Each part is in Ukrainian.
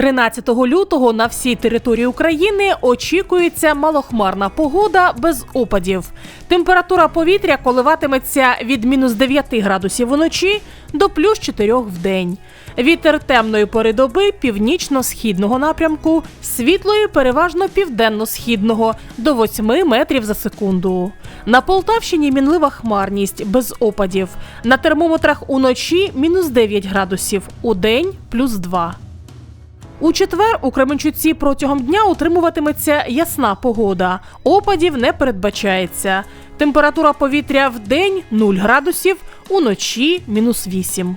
13 лютого на всій території України очікується малохмарна погода без опадів. Температура повітря коливатиметься від мінус 9 градусів уночі до плюс 4 в день. Вітер темної пори доби північно-східного напрямку, світлої переважно південно-східного до 8 метрів за секунду. На Полтавщині мінлива хмарність без опадів. На термометрах уночі мінус 9 градусів, у день плюс 2. У четвер у Кременчуці протягом дня утримуватиметься ясна погода. Опадів не передбачається. Температура повітря в день 0 градусів, уночі мінус 8.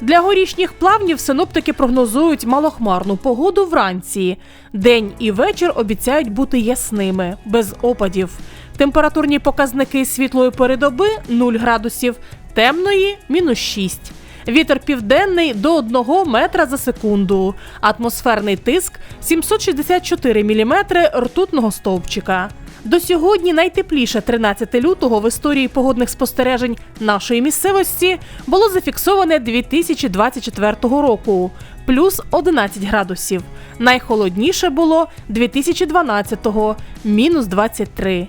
Для горішніх плавнів синоптики прогнозують малохмарну погоду вранці. День і вечір обіцяють бути ясними, без опадів. Температурні показники світлої передоби 0 градусів, темної мінус 6. Вітер південний до 1 метра за секунду. Атмосферний тиск 764 міліметри ртутного стовпчика. До сьогодні найтепліше 13 лютого в історії погодних спостережень нашої місцевості було зафіксоване 2024 року плюс 11 градусів. Найхолодніше було 2012-го мінус 23.